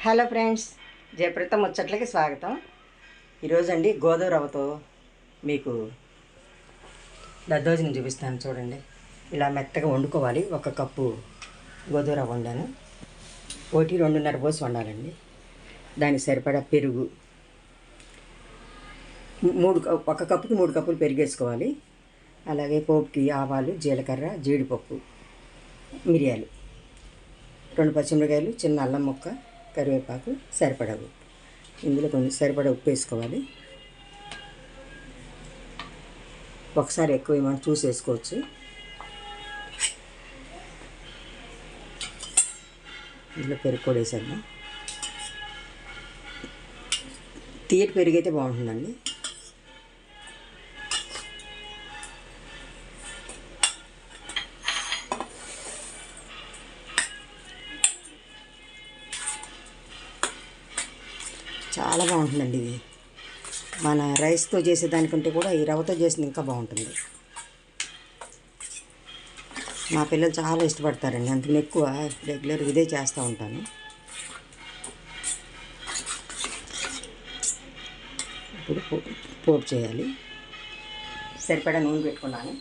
Hello friends జయప్రత ముచ్చట్లకి స్వాగతం. ఈరోజు అండి గోధుమ రవ్వతో మీకు దద్దోజనం చూపిస్తాను చూడండి. ఇలా మెత్తగా వండుకోవాలి. ఒక కప్పు గోధుమ రవ్వ వండాను. ఒకటి రెండున్నర పోసి వండాలండి. దానికి సరిపడా పెరుగు. మూడు కప్- ఒక కప్పుకి మూడు కప్పులు పెరిగేసుకోవాలి అలాగే పోపుకి ఆవాలు జీలకర్ర జీడిపప్పు మిరియాలు. రెండు పచ్చిమిరకాయలు చిన్న అల్లం ముక్క కరివేపాకు సరిపడా ఉప్పు ఇందులో కొంచెం సరిపడా ఉప్పు వేసుకోవాలి. ఒకసారి ఎక్కువ ఏమైనా చూసి వేసుకోవచ్చు. ఇందులో పెరుగు కూడా వేసేద్దాం. తీయటి పెరుగు అయితే బాగుంటుందండి. చాలా బాగుంటుందండి ఇది. మన రైస్తో చేసేదానికంటే కూడా ఈ రవ్వతో చేసింది ఇంకా బాగుంటుంది. మా పిల్లలు చాలా ఇష్టపడతారండి. అందుకని ఎక్కువ రెగ్యులర్ ఇదే చేస్తూ ఉంటాను. ఇప్పుడు పో- పోపు చేయాలి. సరిపడా నూనె పెట్టుకున్నాను.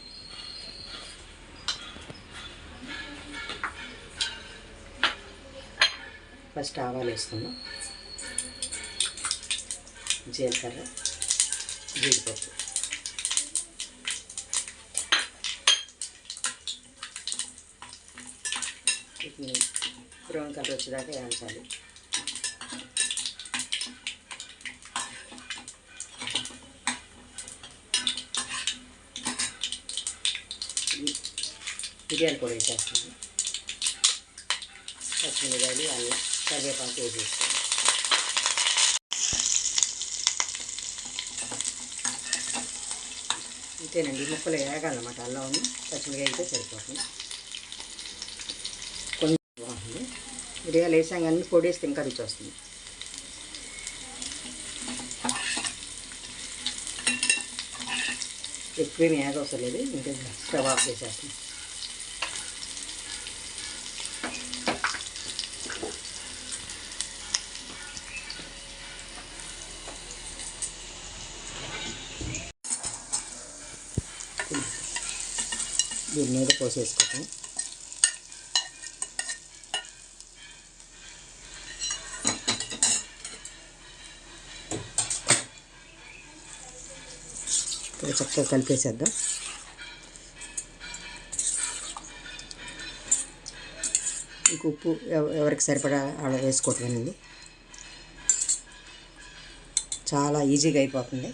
ఫస్ట్ ఆవాలు వేసుకున్నాం జీలకర్ర జీడిపప్పు. వీటిని బ్రౌన్ కలర్ వచ్చేదాకా వేయించాలి. ఇది మిరియాలు కూడా వేసేస్తాను. పచ్చిమిరకాయలు అల్లం కరివేపాకు వేసేస్తాను. అంతేనండి. ముక్కలు వేగాలన్నమాట అల్లం పచ్చిమిరకాయ అయితే సరిపోతుంది. కొంచెం బాగుంటుంది మిరియాలు వేసాం కానీ పొడి వేస్తే ఇంకా రుచి వస్తుంది. ఎక్కువేమి వేగ అవసరం లేదు. ఇంకా స్టవ్ ఆఫ్ చేసేస్తుంది దీని మీద పోసేసుకోవటం ఇక్కడ చక్కగా కలిపేసేద్దాం. ఇంక ఉప్పు ఎవరికి సరిపడా అలా వేసుకోవటమేనండి. చాలా ఈజీగా అయిపోతుంది.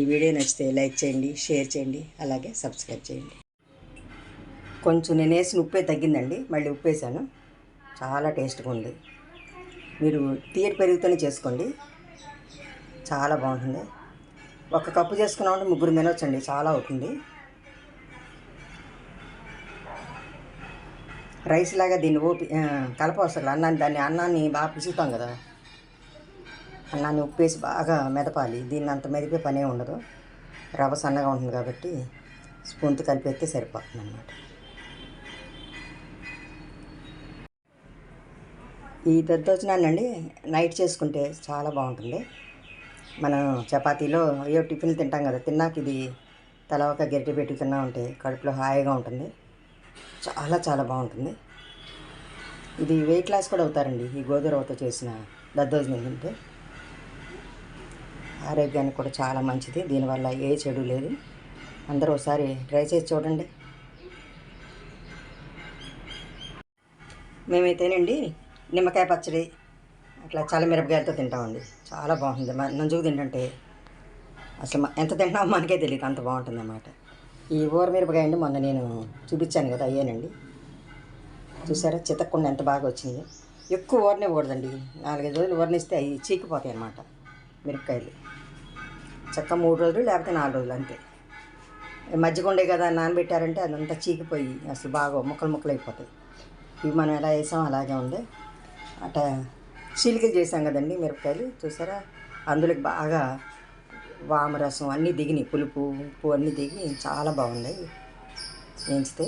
ఈ వీడియో నచ్చితే లైక్ చేయండి షేర్ చేయండి అలాగే సబ్స్క్రైబ్ చేయండి. కొంచెం నేను వేసిన ఉప్పే తగ్గిందండి మళ్ళీ ఉప్పేసాను. చాలా టేస్ట్గా ఉంది. మీరు తీయటి పెరుగుతూనే చేసుకోండి. చాలా బాగుంటుంది. ఒక కప్పు చేసుకున్నామంటే ముగ్గురు తినొచ్చండి చాలా అవుతుంది. రైస్ లాగా దీన్ని ఓపి కలపవసరం అన్నాన్ని దాన్ని అన్నాన్ని బాగా పిసుకుతాం కదా. అన్నాన్ని ఉప్పేసి బాగా మెదపాలి. దీన్ని అంత మెదిపే పనే ఉండదు. రవ్వ సన్నగా ఉంటుంది కాబట్టి స్పూన్తో కలిపేస్తే సరిపోతుంది అన్నమాట. ఈ దద్దోజనాన్ని నైట్ చేసుకుంటే చాలా బాగుంటుంది. మనం చపాతీలో అయ్యో టిఫిన్ తింటాం కదా తిన్నాక ఇది తల ఒక గరిటె పెట్టి తిన్నా ఉంటే కడుపులో హాయిగా ఉంటుంది. చాలా చాలా బాగుంటుంది. ఇది వెయిట్ లాస్ కూడా అవుతారండి ఈ గోధుమ రవ్వతో చేసిన దద్దోజనం తింటే. ఆరోగ్యానికి కూడా చాలా మంచిది. దీనివల్ల ఏ చెడు లేదు. అందరూ ఒకసారి ట్రై చేసి చూడండి. మేమైతేనండి నిమ్మకాయ పచ్చడి అట్లా చల్లమిరపకాయలతో తింటామండి. చాలా బాగుంటుంది నంజుకు తింటుంటే అసలు ఎంత తింటామో మనకే తెలియదు అంత బాగుంటుంది అన్నమాట ఈ ఊర మిరపకాయ అండి మొన్న నేను చూపించాను కదా అయ్యానండి. చూసారా? చితక్కుండా ఎంత బాగా వచ్చింది. ఎక్కువ ఊరనే కూడదండి నాలుగైదు రోజులు ఊరనిస్తే అవి చీకిపోతాయి అన్నమాట మిరపకాయలు. చక్క మూడు రోజులు లేకపోతే నాలుగు రోజులు అంతే. మజ్జిగ ఉండే కదా నానబెట్టారంటే అదంతా చీకిపోయి అసలు బాగా ముక్కలు ముక్కలు అయిపోతాయి ఇవి మనం ఎలా వేసాం అలాగే ఉంది. అట చీలికలు చేసాం కదండి మిరపకాయలు చూసారా? అందులోకి బాగా వామరసం అన్నీ దిగినాయి. పులుపు ఉప్పు అన్నీ దిగి చాలా బాగున్నాయి. వేయించితే